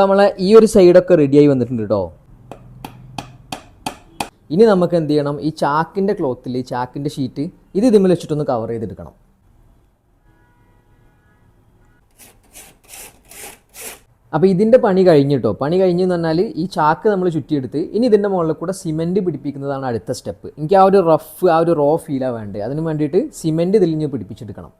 അപ്പം നമ്മളെ ഈ ഒരു സൈഡൊക്കെ റെഡിയായി വന്നിട്ടുണ്ട് കേട്ടോ ഇനി നമുക്ക് എന്ത് ചെയ്യണം? ഈ ചാക്കിന്റെ ക്ലോത്തിൽ ചാക്കിന്റെ ഷീറ്റ് ഇത് ഇതിമ്മൽ വെച്ചിട്ടൊന്ന് കവർ ചെയ്തെടുക്കണം. അപ്പോൾ ഇതിന്റെ പണി കഴിഞ്ഞിട്ടോ പണി കഴിഞ്ഞു എന്ന് പറഞ്ഞാൽ ഈ ചാക്ക് നമ്മൾ ചുറ്റിയെടുത്ത് ഇനി ഇതിന്റെ മുകളിൽ കൂടെ സിമെന്റ് പിടിപ്പിക്കുന്നതാണ് അടുത്ത സ്റ്റെപ്പ് എനിക്ക് ആ ഒരു റഫ് ആ ഒരു റോ ഫീലാണ് വേണ്ടത് അതിന് വേണ്ടിയിട്ട് സിമെന്റ് ഇതിൽ നിന്ന് പിടിപ്പിച്ചെടുക്കണം.